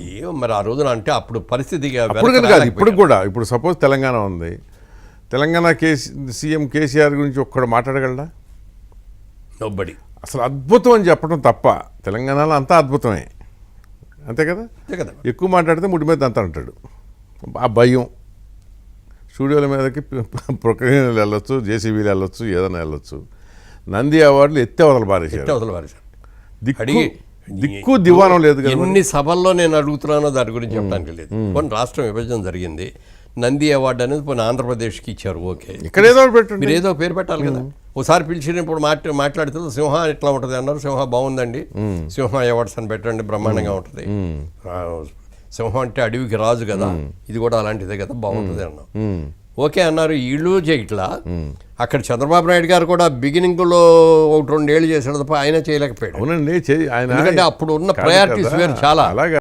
ఏమో మరి ఆ రోజున అంటే అప్పుడు పరిస్థితి కాదు ఇప్పుడు. కూడా ఇప్పుడు సపోజ్ తెలంగాణ ఉంది. తెలంగాణ కేసీ సీఎం కేసీఆర్ గురించి ఒక్కడు మాట్లాడగలడా? Nobody. అసలు అద్భుతం అని చెప్పడం తప్ప తెలంగాణలో అంతా అద్భుతమే. అంతే కదా? అంతే కదా ఎక్కువ మాట్లాడితే ముడి మీద అంత అంటాడు. ఆ భయం. స్టూడియోల మీదకి ప్రొక్రీన్లు వెళ్ళొచ్చు జేసీబీలు వెళ్ళొచ్చు ఏదైనా వెళ్ళొచ్చు. నంది అవార్డులు ఎత్తే వదలు బారేశారు అవతల వారి సార్. దిక్కు దిక్కు దివానం లేదు కదా ఎన్ని సభల్లో నేను అడుగుతున్నానో దాని గురించి చెప్పడానికి లేదు. కొన్ని రాష్ట్రం విభజన జరిగింది. నంది అవార్డు అనేది పోనీ ఆంధ్రప్రదేశ్కి ఇచ్చారు ఓకే. ఇక్కడ ఏదో పెట్టండి మీరు ఏదో పేరు పెట్టాలి కదా. ఒకసారి పిలిచినప్పుడు మాట్లా మాట్లాడితే సింహ ఇట్లా ఉంటుంది అన్నారు. సింహ బాగుందండి. సింహ అవార్డ్స్ అని పెట్టండి బ్రహ్మాండంగా ఉంటుంది. సింహం అంటే అడవికి రాజు కదా. ఇది కూడా అలాంటిదే కదా బాగుంటుంది అన్నాం. ఓకే అన్నారు. వీళ్ళు చేయట్లా అక్కడ చంద్రబాబు నాయుడు గారు కూడా బిగినింగ్లో ఒకటి రెండేళ్ళు చేశాడు తప్ప ఆయన చేయలేకపోయాడు. అవునండి ఆయన అప్పుడు ఉన్న ప్రయారిటీస్ వేరు చాలా. అలాగా.